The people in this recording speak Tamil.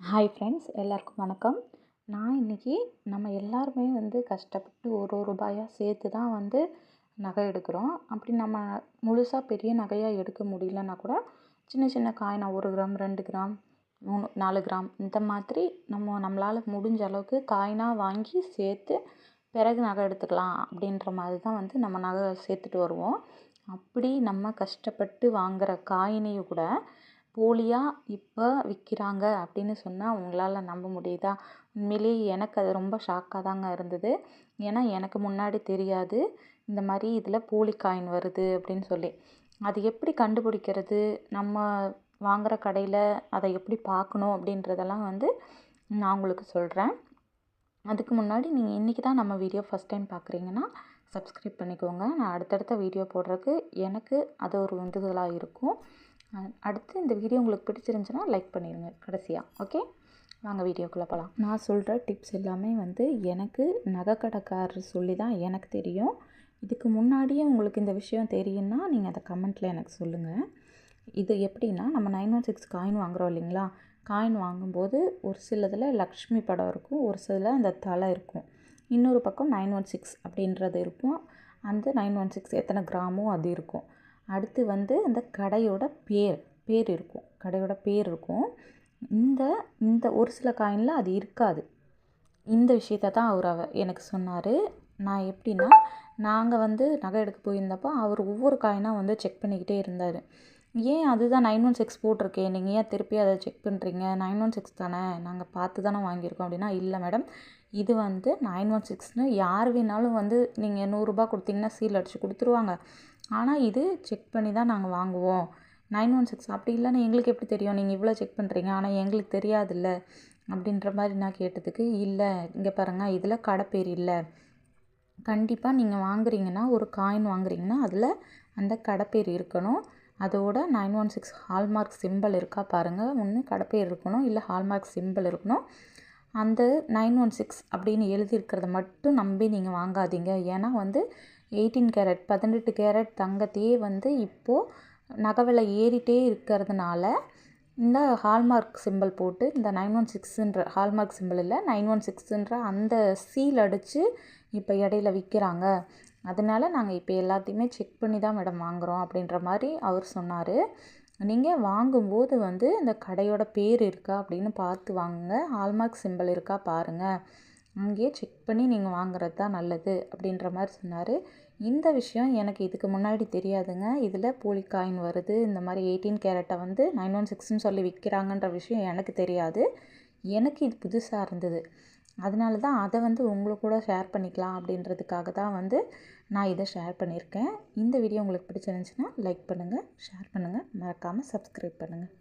ஹாய் ஃப்ரெண்ட்ஸ் எல்லாருக்கும் வணக்கம். நான் இன்றைக்கி நம்ம எல்லாருமே வந்து கஷ்டப்பட்டு ஒரு ரூபாயாக சேர்த்து தான் வந்து நகை எடுக்கிறோம். அப்படி நம்ம முழுசாக பெரிய நகையாக எடுக்க முடியலன்னா கூட சின்ன சின்ன காயினா ஒரு கிராம் ரெண்டு கிராம் மூணு நாலு கிராம் இந்த மாதிரி நம்ம நம்மளால் முடிஞ்ச அளவுக்கு காயினாக வாங்கி சேர்த்து பிறகு நகை எடுத்துக்கலாம் அப்படின்ற மாதிரி தான் வந்து நம்ம நகை சேர்த்துட்டு வருவோம். அப்படி நம்ம கஷ்டப்பட்டு வாங்குகிற காயினையும் கூட போலியாக இப்போ விற்கிறாங்க அப்படின்னு சொன்னால் உங்களால் நம்ப முடியுதா? உண்மையிலேயே எனக்கு அது ரொம்ப ஷாக்காக தாங்க இருந்தது. ஏன்னா எனக்கு முன்னாடி தெரியாது இந்த மாதிரி இதில் போலி காயின் வருது அப்படின்னு சொல்லி. அது எப்படி கண்டுபிடிக்கிறது? நம்ம வாங்குகிற கடையில் அதை எப்படி பார்க்கணும் அப்படின்றதெல்லாம் வந்து நான் உங்களுக்கு சொல்கிறேன் அதுக்கு முன்னாடி நீங்கள் இன்றைக்கி தான் நம்ம வீடியோ ஃபஸ்ட் டைம் பார்க்குறீங்கன்னா சப்ஸ்கிரைப் பண்ணிக்கோங்க. நான் அடுத்தடுத்த வீடியோ போடுறதுக்கு எனக்கு அது ஒரு உந்துதலாக இருக்கும். அடுத்து இந்த வீடியோ உங்களுக்கு பிடிச்சிருந்துச்சுன்னா லைக் பண்ணிடுங்க கடைசியாக ஓகே வாங்க வீடியோக்குள்ளே போகலாம் நான் சொல்கிற டிப்ஸ் எல்லாமே வந்து எனக்கு நகைக்கடைக்காரர் சொல்லி தான் எனக்கு தெரியும். இதுக்கு முன்னாடியே உங்களுக்கு இந்த விஷயம் தெரியும்னா நீங்கள் அதை கமெண்ட்டில் எனக்கு சொல்லுங்கள் இது எப்படின்னா நம்ம நைன் ஒன் சிக்ஸ் காயின் வாங்குகிறோம் இல்லைங்களா? காயின் வாங்கும்போது ஒரு சிலதில் லக்ஷ்மி படம் இருக்கும் ஒரு சிலதில் அந்த தலை இருக்கும். இன்னொரு பக்கம் நைன் ஒன் சிக்ஸ் அப்படின்றது இருக்கும். அந்த நைன் ஒன் சிக்ஸ் எத்தனை கிராமும் அது இருக்கும். அடுத்து வந்து அந்த கடையோட பேர் பேர் இருக்கும். கடையோட பேர் இருக்கும். இந்த இந்த ஒரு சில காயினில் அது இருக்காது. இந்த விஷயத்த தான் அவர் அவ எனக்கு சொன்னார். நான் எப்படின்னா நாங்கள் வந்து நகை எடுக்க போயிருந்தப்போ அவர் ஒவ்வொரு காயினாக வந்து செக் பண்ணிக்கிட்டே இருந்தார். ஏன் அதுதான் நைன் ஒன் சிக்ஸ் போட்டிருக்கேன் நீங்கள் ஏன் திருப்பி அதை செக் பண்ணுறீங்க நைன் ஒன் சிக்ஸ் தானே? நாங்கள் பார்த்து தானே வாங்கியிருக்கோம் அப்படின்னா இல்லை மேடம். இது வந்து நைன் ஒன் சிக்ஸ்னு யார் வேணாலும் வந்து நீங்கள் நூறுரூபா கொடுத்தீங்கன்னா சீல் அடித்து கொடுத்துருவாங்க. ஆனால் இது செக் பண்ணி தான் நாங்கள் வாங்குவோம். நைன் ஒன் சிக்ஸ் அப்படி இல்லைன்னா எங்களுக்கு எப்படி தெரியும்? நீங்கள் இவ்வளோ செக் பண்ணுறீங்க ஆனால் எங்களுக்கு தெரியாதுல்ல. அப்படின்ற மாதிரி நான் கேட்டதுக்கு இல்லை இங்கே பாருங்கள் இதில் கடை பேர் இல்லை. கண்டிப்பாக நீங்கள் வாங்குறீங்கன்னா ஒரு காயின் வாங்குறீங்கன்னா அதில் அந்த கடைப்பேர் இருக்கணும். அதோட nine one six hallmark simple இருக்கா பாருங்கள் ஒன்று கடைப்பேர் இருக்கணும். இல்லை ஹால்மார்க் சிம்பிள் இருக்கணும். அந்த நைன் ஒன் சிக்ஸ் அப்படின்னு எழுதியிருக்கிறத மட்டும் நம்பி நீங்கள் வாங்காதீங்க. ஏன்னா வந்து எயிட்டீன் கேரட் பதினெட்டு கேரட் தங்கத்தையே வந்து இப்போது நகை விலை ஏறிட்டே இருக்கிறதுனால இந்த ஹால்மார்க் சிம்பிள் போட்டு இந்த நைன் ஒன் சிக்ஸுன்ற ஹால்மார்க் சிம்பிள் இல்லை நைன் ஒன் சிக்ஸுன்ற அந்த சீல் அடித்து இப்போ இடையில விற்கிறாங்க அதனால நாங்கள் இப்போ எல்லாத்தையுமே செக் பண்ணி தான் மேடம் வாங்குகிறோம் அப்படின்ற மாதிரி அவர் சொன்னார். நீங்கள் வாங்கும்போது வந்து இந்த கடையோட பேர் இருக்கா அப்படின்னு பார்த்து வாங்குங்க. ஹால்மார்க் சிம்பிள் இருக்கா பாருங்கள் அங்கேயே செக் பண்ணி நீங்கள் வாங்குறது தான் நல்லது அப்படின்ற மாதிரி சொன்னார். இந்த விஷயம் எனக்கு இதுக்கு முன்னாடி தெரியாதுங்க. இதில் போலி காயின் வருது. இந்த மாதிரி எயிட்டீன் கேரட்டை வந்து நைன் ஒன் சிக்ஸ்னு சொல்லி விற்கிறாங்கன்ற விஷயம் எனக்கு தெரியாது. எனக்கு இது புதுசாக இருந்தது. அதனால தான் அதை வந்து உங்களுக்கு கூட ஷேர் பண்ணிக்கலாம் அப்படின்றதுக்காக தான் வந்து நான் இதை ஷேர் பண்ணியிருக்கேன். இந்த வீடியோ உங்களுக்கு பிடிச்சிருந்துச்சுன்னா லைக் பண்ணுங்கள் ஷேர் பண்ணுங்கள் மறக்காமல் சப்ஸ்கிரைப் பண்ணுங்கள்